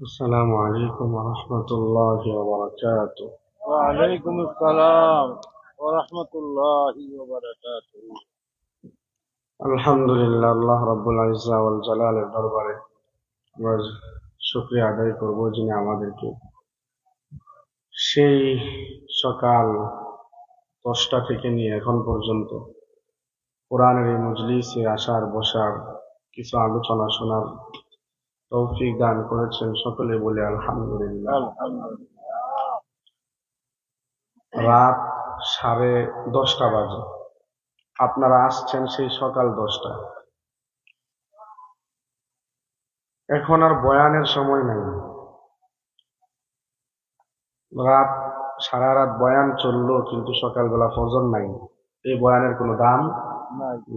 السلام عليكم ورحمة الله وبركاته وعليكم السلام ورحمة الله وبركاته আলহামদুলিল্লাহ আল্লাহ রব্বুল আইজা ওয়াল জালালের দরবারে আমরা শুক্রিয়া আদায় করব যিনি আমাদেরকে সেই সকাল দশটা থেকে নিয়ে এখন পর্যন্ত কোরআনের এই মজলিসে আসার বসার কিছু আলোচনা শোনার তৌফিক দান করেছেন সকলে বলে আলহামদুলিল্লাহ। রাত সাড়ে দশটা বাজে। আপনারা আসছেন সেই সকাল দশটা। এখন আর বয়ানের সময় নাই। রাত সারা রাত বয়ান চলল কিন্তু সকালবেলা ফজর নাই। এই বয়ানের কোনো দাম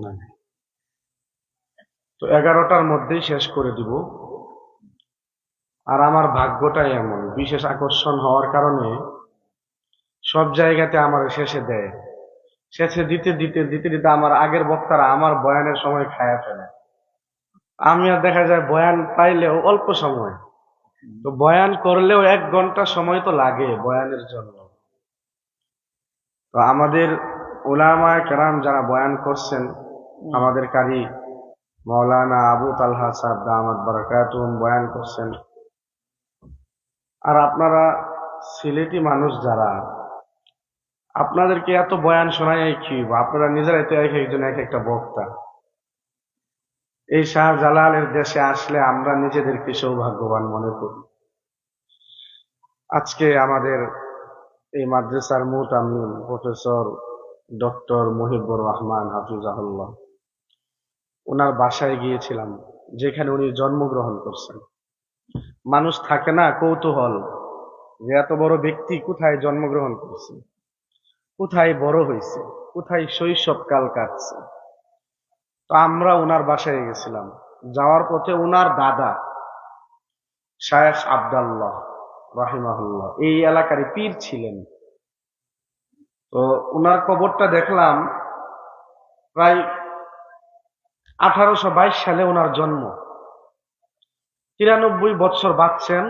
নাই। তো এগারোটার মধ্যেই শেষ করে দিব। আর আমার ভাগ্যটাই এমন বিশেষ আকর্ষণ হওয়ার কারণে সব জায়গাতে আমার শেষে দেয়। শেষে দিতে দিতে দিতে দিতে আমার আগের বক্তারা আমার বয়ানের সময় খায়া ফেলে। আমি আর দেখা যায় বয়ান পাইলেও অল্প সময়। তো বয়ান করলেও এক ঘণ্টা সময় তো লাগে বয়ানের জন্য। তো আমাদের ওলামা কেরাম যারা বয়ান করছেন আমাদের কারি মৌলানা আবু তালহা সাহেব বারাকাতুম বয়ান করছেন। আর আপনারা সিলেটি মানুষ যারা, আপনাদেরকে এত বয়ান শোনাই কি আপনারা নিজেরাই তো এক একজন এক একটা বক্তা। এই শাহ জালালের দেশে আসলে আমরা নিজেদেরকে সৌভাগ্যবান মনে করি। আজকে আমাদের এই মাদ্রাসার মুট আমিন প্রফেসর ডক্টর মুহিবুর রহমান হাফিজাহুল্লাহ। ওনার বাসায় গিয়েছিলাম, যেখানে উনি জন্মগ্রহণ করছেন। মানুষ থাকে না, কৌতূহল। যে এত বড় ব্যক্তি কোথায় জন্মগ্রহণ করছে? কোথায় বড় হয়েছে? কোথায় শৈশবকাল কাটছে? তো আমরা ওনার বাসায় গেছিলাম। যাওয়ার পথে ওনার দাদা, শায়েখ আবদাল্লাহ রাহিমাহুল্লাহ, এই এলাকারই পীর ছিলেন। তো ওনার কবরটা দেখলাম, প্রায় আঠারোশো বাইশ সালে ওনার জন্ম। তিরানব্বই বৎসর বাঁচছেন,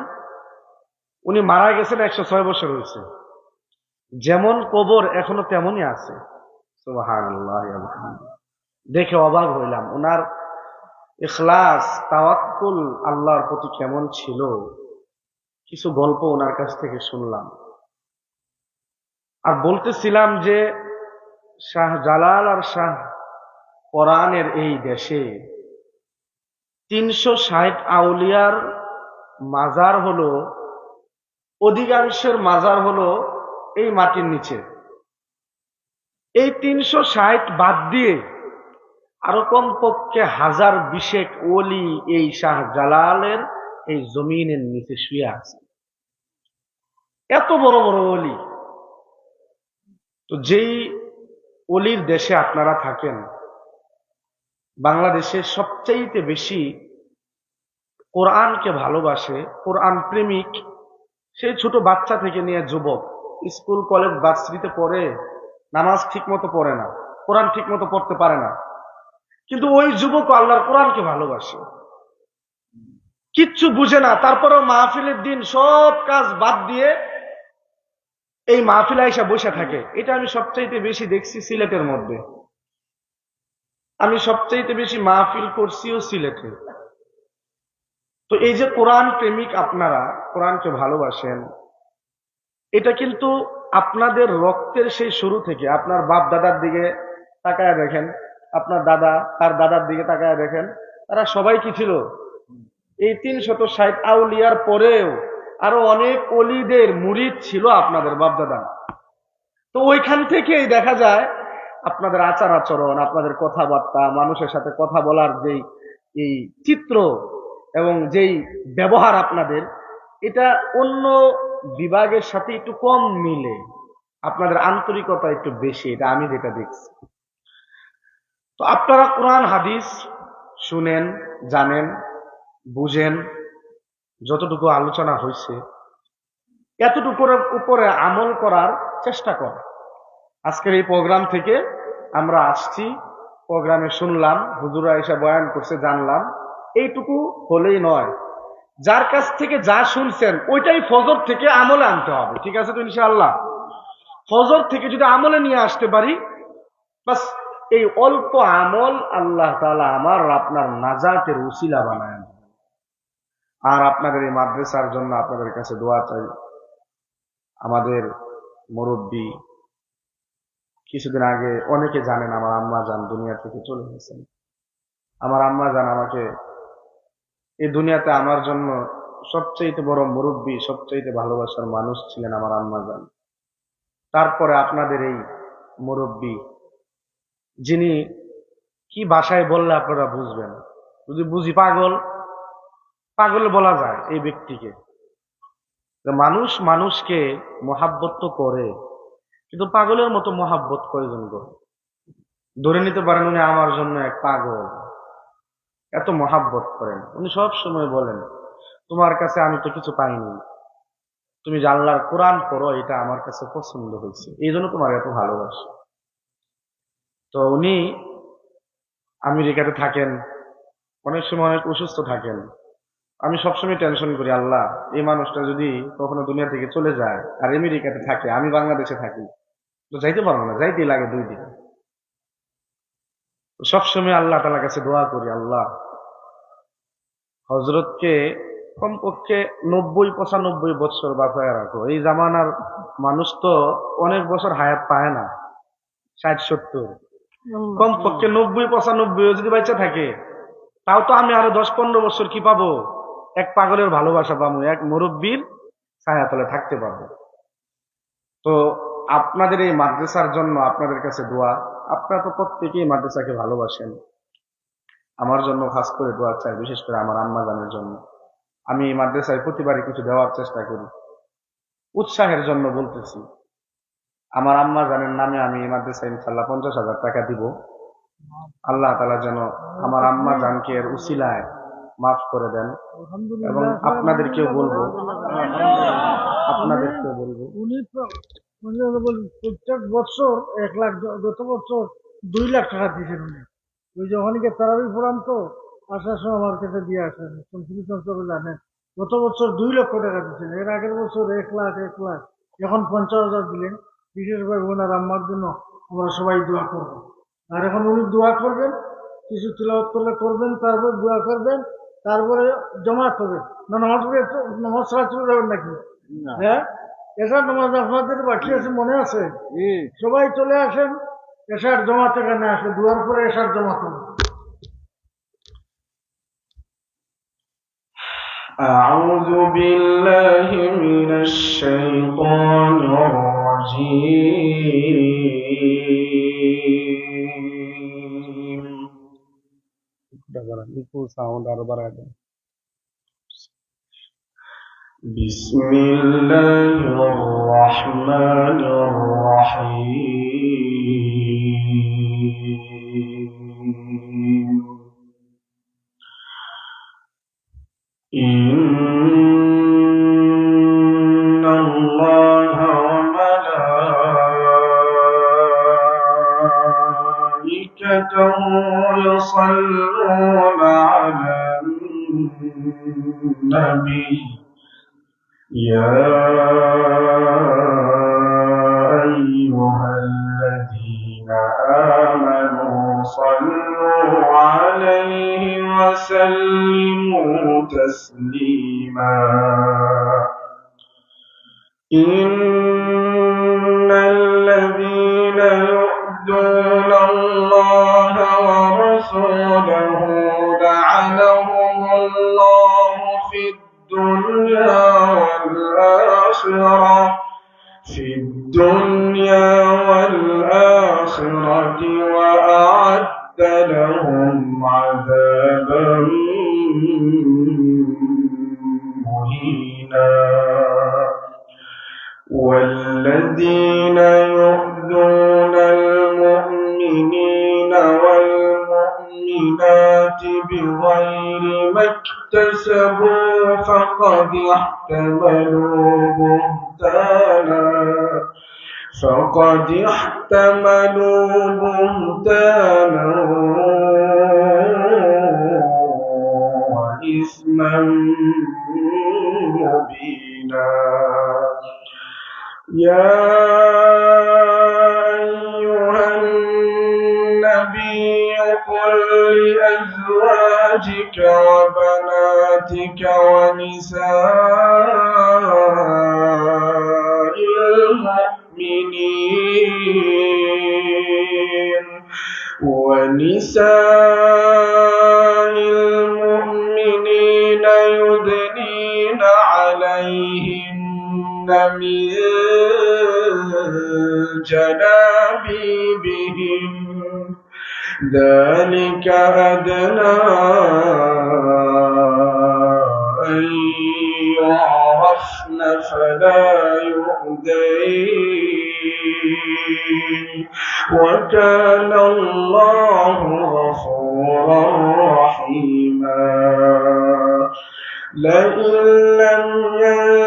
উনি মারা গেছেন একশো ছয় বছর হয়েছে। যেমন কবর এখনও তেমনই আছে। দেখে অবাক হইলাম ওনার ইখলাস, তাওয়াক্কুল আল্লাহর প্রতি কেমন ছিল? কিছু গল্প ওনার কাছ থেকে শুনলাম। আর বলতেছিলাম যে শাহ জালাল আর শাহ কোরআনের এই দেশে তিনশো ষাট আউলিয়ার মাজার হলো, অধিকাংশের মাজার হলো এই মাটির নিচে। এই তিনশো ষাট বাদ দিয়ে আরও কমপক্ষে হাজার বিশেক ওলি এই শাহ জালালের এই জমিনের নিচে শুয়ে আছে। এত বড় বড় ওলি। তো যেই অলির দেশে আপনারা থাকেন বাংলাদেশে সবচাইতে বেশি কোরআনকে ভালোবাসে, কোরআন প্রেমিক, সেই ছোট বাচ্চা থেকে নিয়ে যুবক। স্কুল, কলেজ ভার্সিটিতে পড়ে, নামাজ ঠিক মতো পড়ে না, কোরআন ঠিক মতো পড়তে পারে না। কিন্তু ওই যুবক আল্লাহর কোরআনকে ভালোবাসে। কিচ্ছু বুঝে না, তারপরেও মাহফিলের দিন সব কাজ বাদ দিয়ে এই মাহফিল আইসা বসে থাকে। এটা আমি সবচাইতে বেশি দেখছি সিলেটের মধ্যে। আমি সবচাইতে বেশি মাহফিল করছিও সিলেটে। তো এই যে কোরআন প্রেমিক আপনারা, কোরআনকে ভালোবাসেন, এটা কিন্তু আপনাদের রক্তের সেই শুরু থেকে, আপনার বাপ দাদার দিকে তাকায় দেখেন, আপনার দাদা, তার দাদার দিকে তাকায় দেখেন, তারা সবাই কি ছিল? এই তিন শত ষাট আউলিয়ার পরেও আরও অনেক অলিদের মুরিদ ছিল আপনাদের বাপদাদা। তো ওইখান থেকেই দেখা যায় আপনাদের আচার আচরণ, আপনাদের কথাবার্তা, মানুষের সাথে কথা বলার যেই, এই চিত্র এবং যেই ব্যবহার আপনাদের, এটা অন্য বিভাগের সাথে একটু কম মিলে। আপনাদের আন্তরিকতা একটু বেশি, এটা আমি যেটা দেখছি। তো আপনারা কোরআন, হাদিস শুনেন, জানেন, বুঝেন, যতটুকু আলোচনা হয়েছে, এতটুকুর উপরে আমল করার চেষ্টা কর আজকের এই প্রোগ্রাম থেকে আমরা আসছি, প্রোগ্রামে শুনলাম হুজুরা এসে বয়ান করছে, জানলাম। এইটুকু হলেই নয়। যার কাছ থেকে যা শুনছেন, ওইটাই ফজর থেকে আমলে আনতে হবে, ঠিক আছে তো ইনশাআল্লাহ? ফজর থেকে যদি আমলে নিয়ে আসতে পারি, বাস, এই অল্প আমল আল্লাহ তাআলা আমার আপনার নাজাতের উসিলা বানায় আর আপনাদের এই মাদ্রাসার জন্য আপনাদের কাছে দোয়া চাই। আমাদের মুরব্বী কিছুদিন আগে অনেকে জানেন আমার আম্মা যান দুনিয়া থেকে চলে গেছেন। আমার আম্মা জান আমাকে এই দুনিয়াতে আমার জন্য সবচেয়ে বড় মুরব্বী সবচেয়ে ভালোবাসার মানুষ ছিলেন আমার আম্মা জান তারপরে আপনাদের এই মুরব্বী, যিনি কি ভাষায় বললে আপনারা বুঝবেন? যদি বুঝি পাগল পাগল বলা যায় এই ব্যক্তিকে। মানুষ মানুষকে মহাব্বত করে কিন্তু পাগলের মতো মহাব্বত কয়জন করে ধরে নিতে পারেন উনি আমার জন্য এক পাগল। এত মহাব্বত করেন। উনি সব সময় বলেন, তোমার কাছে আমি তো কিছু পাইনি। তুমি আল্লাহর কোরআন পড়ো, এটা আমার কাছে পছন্দ হয়েছে। এই জন্য তোমার এত ভালোবাসি। তো উনি আমেরিকাতে থাকেন, অনেক সময় অনেক অসুস্থ থাকেন। আমি সবসময় টেনশন করি আল্লাহ এই মানুষটা যদি কখনো দুনিয়া থেকে চলে যায় আর আমেরিকাতে থাকে আমি বাংলাদেশে থাকি তো যাইতে পারব না যাইতেই লাগে দুই দিন। সবসময় আল্লাহ তালার কাছে দোয়া করি আল্লাহ হজরতকে কমপক্ষে নব্বই পঁচানব্বই বছর বাঁচায় রাখো। এই জামানার মানুষ তো অনেক বছর হায়াত পায় না ষাট সত্তর। কমপক্ষে নব্বই পঁচানব্বই যদি বাচ্চা থাকে তাও তো আমি আরও দশ পনেরো বছর কি পাবো? এক পাগলের ভালোবাসা পাবো, এক মুরব্বীর ছায়াতলে থাকতে পারব। তো আপনাদের এই মাদ্রাসার জন্য আপনাদের কাছে দোয়া, আপনারা তো প্রত্যেকেই মাদ্রাসাকে ভালোবাসেন। আমার জন্য খাস করে দোয়া চাই, বিশেষ করে আমার আম্মা জানের জন্য। আমি এই মাদ্রাসায় প্রতিবারই কিছু দেওয়ার চেষ্টা করি। উৎসাহের জন্য বলতেছি, আমার আম্মা জানের নামে আমি এই মাদ্রাসায় ইনশাল্লাহ পঞ্চাশ হাজার টাকা দিব। আল্লাহ তালা যেন আমার আম্মা জানকে এর মাফ করে দেন। এবং আপনাদেরকেও বলব। আপনাদেরকেও বলব। উনি প্রত্যেক বছর এক লাখ গত বছর দুই লাখ টাকা দিয়েছেন উনি। ওই যখনকে তারাবি ফোরাম তো আসার সময় আমার কাছে দিয়ে আসেন। শমসুল চন্দ্র জানেন। গত বছর দুই লক্ষ টাকা দিয়েছেন এর আগের বছর এক লাখ এক লাখ। এখন পঞ্চাশ হাজার দিলেন। বিশেষভাবে ওনার আম্মার জন্য আমরা সবাই দোয়া করব। আর এখন উনি দোয়া করবেন কিছু তিলাওয়াত করলে করবেন তারপর দোয়া করবেন। তারপরে জমা করবেন না নামাজ পড়ে একটু নামাজ ছাড়া চলে যাবেন নাকি হ্যাঁ এসার নামাজ আপনাদের বাকি আছে মনে আছে সবাই চলে আসেন এসার জমাতে কেন আসে দুয়ার পরে এসার জমা করুন أعوذ بالله من الشيطان الرجيم সাউন্ড আরো বাড়ায় দেন بسم الله الرحمن الرحيم يا أيها الذين آمنوا صلوا عليه وسلموا تسليما. إن الذين يؤذون الله ورسوله لعنهم الله في الدنيا والآخرة في الدنيا والآخرة وأعد لهم عذابا مهينا. والذين يؤذون المؤمنين والمؤمنات بغير ما اكتسبوا فقد احتملوا بهتانا فقد احتملوا بهتانا إثما مبينا. يا أيها النبي قل لأزواجك وبناتك ونساء ذلك أدنى أن يعرفن فلا يؤذين. وكان الله غفورا رحيما. لئن لم ينته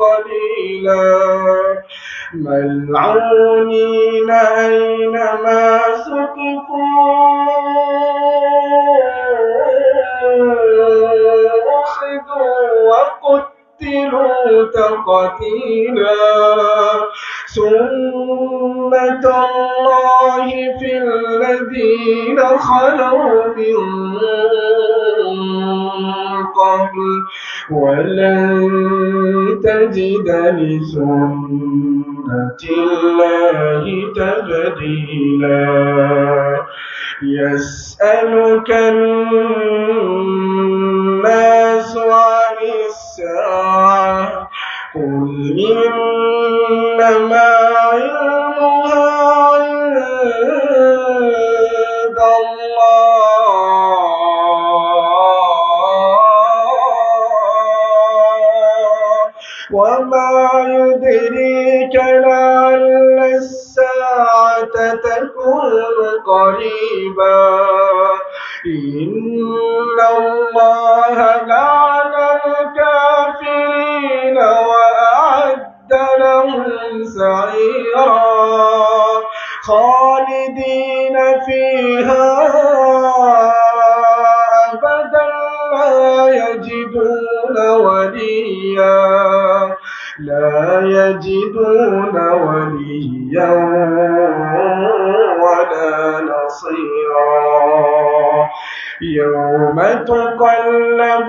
قليلا. ملعونين أينما سقفوا أخذوا وقتلوا تقتيلا. سنة الله في الذين خلوا من قبل ولن تجد لسنة الله تبديلا يسألك الناس عن الساعة قل إنما علمها عند الله. وما يدريك لعل الساعة تكون قريبا. يوم تقلب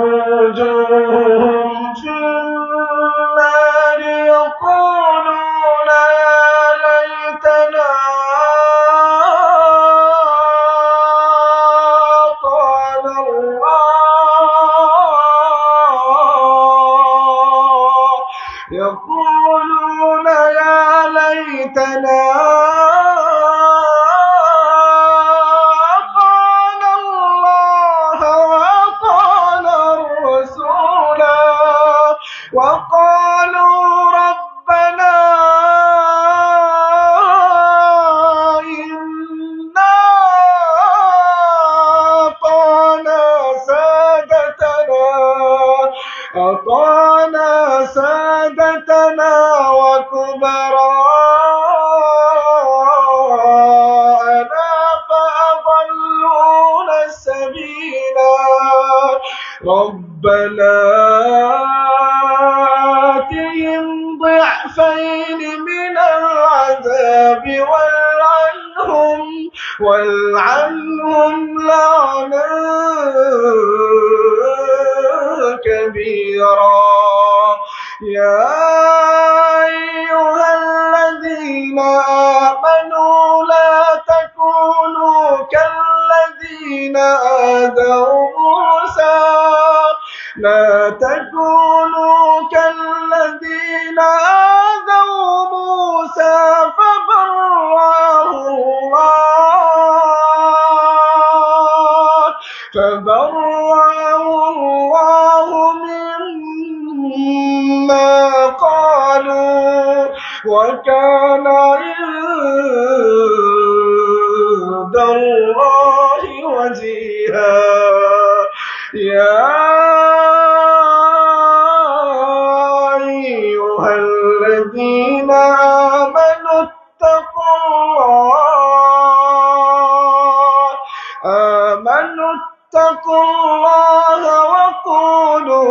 سادتنا تبرأه الله مما قالوا وكان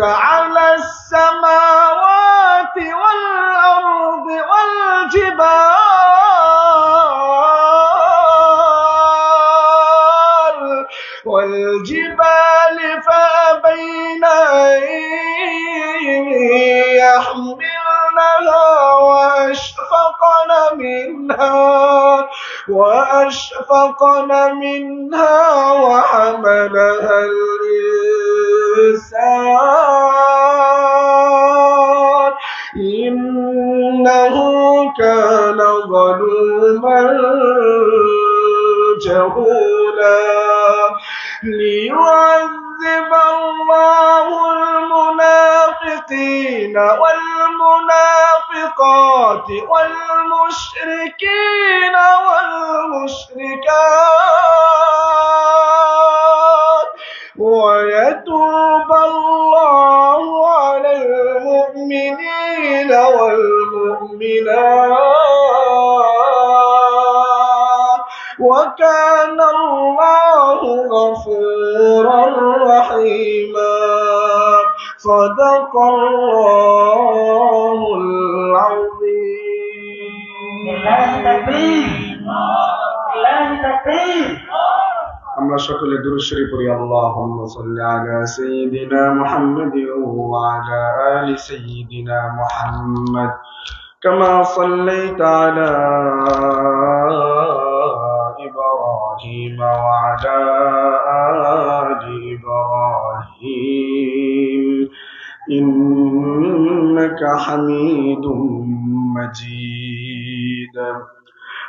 على السماوات والأرض والجبال والجبال فأبين يحملنها وأشفقن منها وأشفقن منها وحملها الإنسان إنه كان ظلوما جهولا ليعذب الله المنافقين والمنافقات والمشركين والمشركات. ويتوب الله على المؤمنين والمؤمنات. وكان الله غفورا رحيما. صدق الله العظيم. আমরা সকলে দুরুশ্বরী পড়ি আল্লাহুম্মা সাল্লি আলা সাইয়্যিদিনা মুহাম্মাদিন ওয়া আলা আলি সাইয়্যিদিনা মুহাম্মাদ কামা সাল্লাইতা আলা إبراهيم وعلى آل إبراهيم إنك حميد مجيد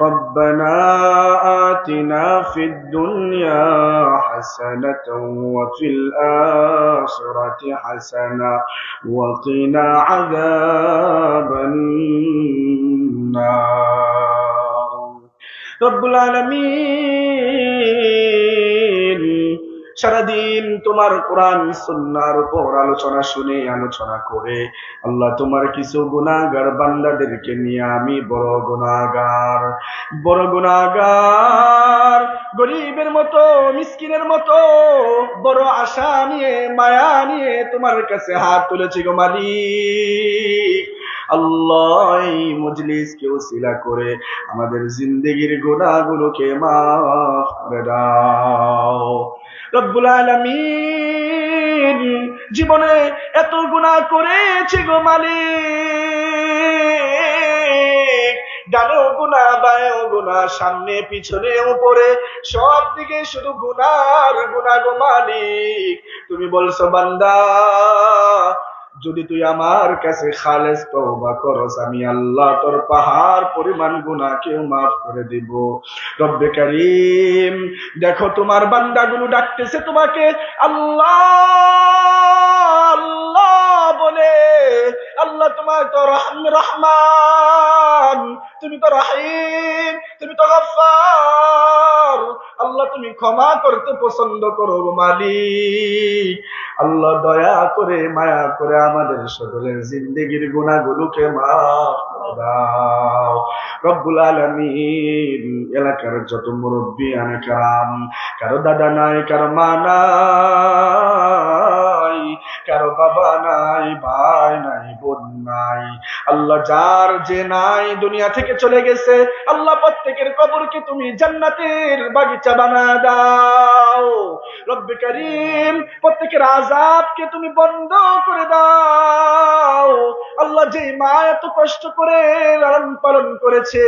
ربنا آتنا في الدنيا حسنة وفي الآخرة حسنة وقنا عذاب النار. رب العالمين সারাদিন তোমার কোরআন, সুন্নার উপর আলোচনা শুনে, আলোচনা করে, আল্লাহ তোমার কিছু গুনাহগার বান্দাদেরকে নিয়ে আমি বড় গুনাহগার। বড় গুনাহগার, গরিবের মতো, মিসকিনের মতো, বড় আশা নিয়ে, মায়া নিয়ে তোমার কাছে হাত তুলেছি গো মালিক। আল্লাহ মজলিস কেউ শিলা করে আমাদের জিন্দগির গুণাগুলোকে মাফ করে দাও। রব্বুল আলামিন, জীবনে এত গুনাহ করেছি গো মালিক। ডানেও গুনা বায়েও গুনা সামনে, পিছনে, উপরে, সব দিকে শুধু গুনার গুনা গো মালিক। তুমি বলছো, বান্দা যদি তুই আমার কাছে খালেস তওবা করস, আমি আল্লাহ তোর পাহাড় পরিমাণ কেউ মাফ করে দিব। রব্বে কারীম, দেখো তোমার বান্দাগুলো ডাকতেছে তোমাকে, আল্লাহ আল্লাহ বলে। আল্লাহ তোমার তো রহম রহমান। তুমি তো রাহিম, তুমি তো গফফার। আল্লাহ তুমি ক্ষমা করতে পছন্দ করো মালিক। আল্লাহ দয়া করে, মায়া করে আমাদের সকলের জিন্দগির গুণাগুলোকে মাফ দাও। রব্বুল আলমিন, এলাকার যত মুরব্বী আনে কারাম, কারও দাদা নাই, কারও মা নাই। কারও বাবা নাই, ভাই নাই, বোন নাই। আল্লাহ যার যে নাই দুনিয়া থেকে চলে গেছে, আল্লাহ প্রত্যেকের কবরকে তুমি জান্নাতের বাগিচা বানা দাও। রব্বে করিম, প্রত্যেকের আজাবকে তুমি বন্ধ করে দাও। আল্লাহ যে মা এত কষ্ট করে লালন পালন করেছে,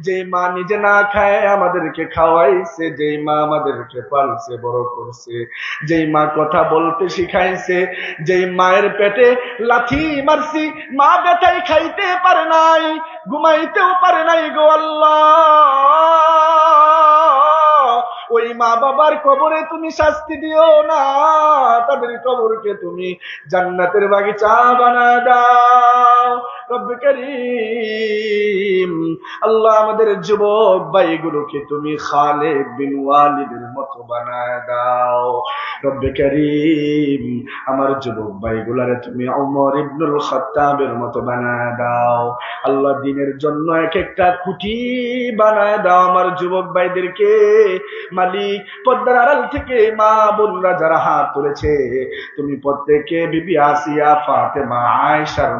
যে মা নিজে না খায় আমাদেরকে খাওয়াইছে, যে মা আমাদেরকে পালছে, বড় করছে। যেই মা কথা বলতে শিখাইছে, যেই মায়ের পেটে লাথি মারছি, মা ব্যথায় খাইতে পারে নাই, ঘুমাইতেও পারে নাই গো আল্লাহ। ওই মা বাবার কবরে তুমি শাস্তি দিও না, তাদের কবরকে তুমি জান্নাতের বাগিচা বানা দাও। আল্লাহ আমাদের যুবক ভাইগুলোকে তুমি খালেদ বিন ওয়ালিদের বানায় দাও রব্বে করিম, আমার যুবক তুমি ওমর ইবনুল মতো বানায় দাও আল্লাহ দিনের জন্য এক একটা খুঁটি বানায় দাও আমার যুবক ভাইদেরকে। মালিক, পদ্মার আড়াল থেকে মা বোনরা যারা হাত তুলেছে, তুমি প্রত্যেকে বিবি আসিয়া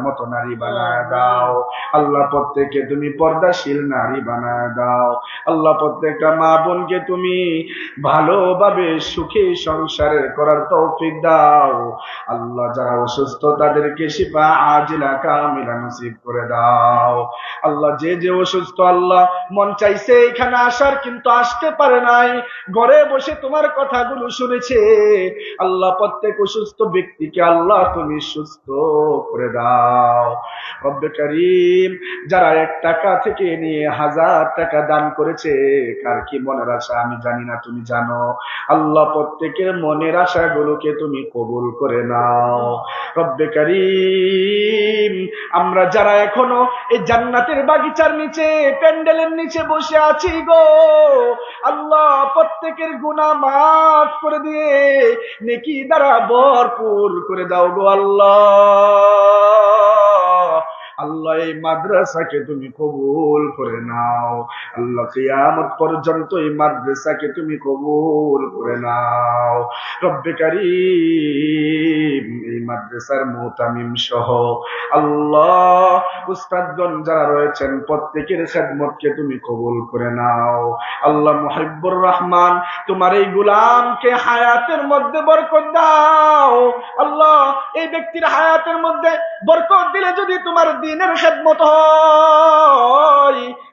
মতো নারী বানায় দাও আল্লাহ প্রত্যেকে তুমি পর্দাশীল নারী বানায় দাও আল্লাহ প্রত্যেকটা মা বোনকে তুমি ভালোভাবে সুখে সংসারের করার তৌফিক দাও। আল্লাহ যারা অসুস্থ, তাদেরকে শিফা আজিলা কামিলা নসিব করে দাও। আল্লাহ যে যে অসুস্থ, আল্লাহ মন চাইছে এখানে আসার, কিন্তু আসতে পারে নাই। ঘরে বসে তোমার কথাগুলো শুনেছে। আল্লাহ প্রত্যেক অসুস্থ ব্যক্তিকে আল্লাহ তুমি সুস্থ করে দাও। রব্বে করিম, যারা এক টাকা থেকে নিয়ে হাজার টাকা দান করেছে, কার কি মনের আশা আমি জানি না, তুমি জানো। আল্লাহ প্রত্যেকের মনের আশাগুলোকে তুমি কবুল করে নাও। রব্বে আমরা যারা এখনও এই জান্নাতের বাগিচার নিচে, প্যান্ডেলের নিচে বসে আছি গো, আল্লাহ প্রত্যেকের গুনাহ মাফ করে দিয়ে, নেকি দ্বারা ভরপুর করে দাও গো আল্লাহ। আল্লাহ এই মাদ্রাসাকে তুমি কবুল করে নাও। আল্লাহ কিয়ামত পর্যন্ত এই মাদ্রাসাকে তুমি কবুল করে নাও। রব্বে কারীম, এই মাদ্রাসার মুতামিম সহ আল্লাহ উস্তাদগণ যারা রয়েছেন, প্রত্যেকের খেদমতকে তুমি কবুল করে নাও। আল্লাহ মুহিব্বুর রহমান, তোমার এই গুলামকে হায়াতের মধ্যে বরকত দাও। আল্লাহ, এই ব্যক্তির হায়াতের মধ্যে বরকত দিলে যদি তোমার দিনের খেদমত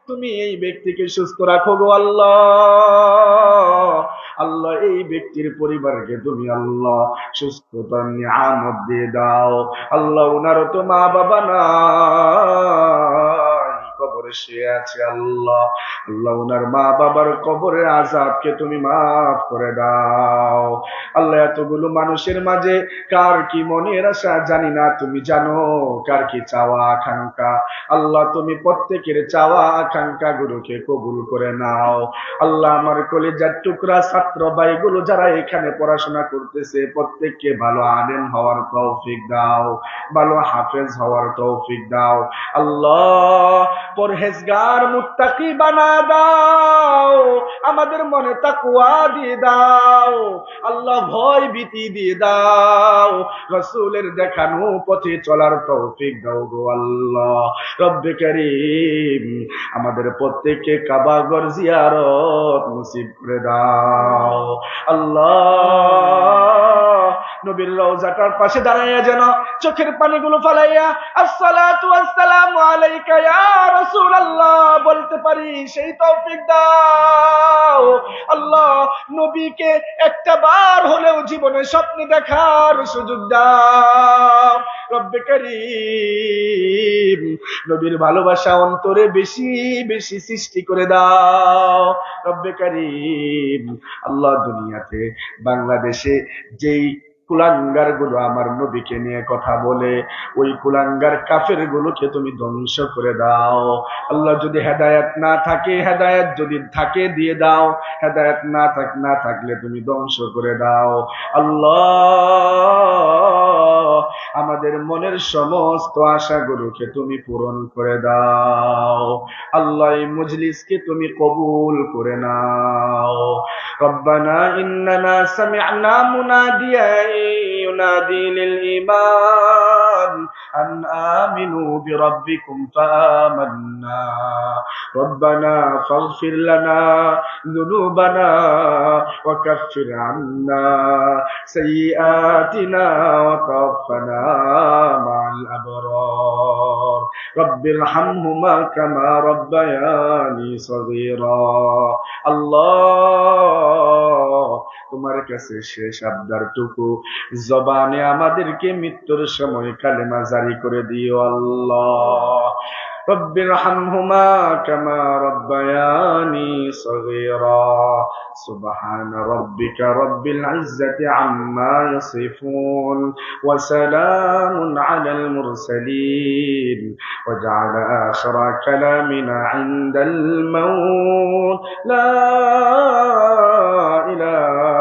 তুমি এই ব্যক্তিকে সুস্থ রাখো গো আল্লাহ। আল্লাহ এই ব্যক্তির পরিবারকে তুমি আল্লাহ সুস্থতার নিয়ামত দিয়ে দাও। আল্লাহ ওনারও তো মা বাবা নাই কবরে শুয়ে আছে আল্লাহ। আল্লাহ ওনার মা বাবার কবরের আজাবকে তুমি মাফ করে দাও। আল্লাহ এতগুলো মানুষের মাঝে কার কি মনের আশা জানি না, তুমি জানো কার কি চাওয়া আকাঙ্ক্ষা। আল্লাহ তুমি প্রত্যেকের চাওয়া আকাঙ্ক্ষা গুলোকে কবুল করে নাও। আল্লাহ আমার কলেজার টুকরা ছাত্র ভাইগুলো যারা এখানে পড়াশোনা করতেছে, প্রত্যেককে ভালো আলেম হওয়ার তৌফিক দাও, ভালো হাফেজ হওয়ার তৌফিক দাও। আল্লাহ পরহেজগার মুত্তাকি বানা দাও, আমাদের মনে তাকুয়া দিয়ে দাও, আল্লাহ ভয় ভীতি দিয়ে দাও, রসুলের দেখানো পথে চলার তৌফিক দাও গো আল্লাহ। রব্বে করিম, আমাদের প্রত্যেককে কাবাগর জিয়ারত নসিব দাও। আল্লাহ, নবীর রওজাটার পাশে দাঁড়াইয়া যেন চোখের পানিগুলো ফালাইয়া, আসসালাতু আসসালামু আলাইকা ইয়া রাসূলুল্লাহ বলতে পারি, সেই তৌফিক দাও। আল্লাহ নবীকে একটা বার হলেও জীবনে স্বপ্নে দেখার সুযোগ দাও। রব্বে করিম, নবীর ভালোবাসা অন্তরে বেশি বেশি সৃষ্টি করে দাও। রব্বে করিম, আল্লাহ দুনিয়াতে, বাংলাদেশে যেই কুলাঙ্গারগুলো আমার নদীকে নিয়ে কথা বলে, ওই কুলাঙ্গার কাফের গুলোকে তুমি ধ্বংস করে দাও। আল্লাহ যদি হেদায়ত না থাকে, হেদায়ত যদি থাকে, দিয়ে দাও। হেদায়ত না থাক, না থাকলে তুমি ধ্বংস করে দাও। আল্লাহ, আমাদের মনের সমস্ত আশা গুলোকে তুমি পূরণ করে দাও। আল্লাহ, এই মজলিসকে তুমি কবুল করে নাও। রব্বানা ইন্নানা মুনা দিয়ে ينادي للإيمان أن آمنوا بربكم فآمنا ربنا فاغفر لنا ذنوبنا وكفر عنا سيئاتنا وتوفنا مع الأبرار رب ارحمهما كما ربياني صغيرا আল্লাহ তোমার কাছে শেষ আবদারটুকু জবানে আমাদেরকে মৃত্যুর সময় কালেমা জারি করে দিও আল্লাহ رب ارحمهما كما ربياني صغيرا سبحان ربك رب العزة عما يصفون وسلام على المرسلين وجعل آخر كلامنا عند الموت لا إله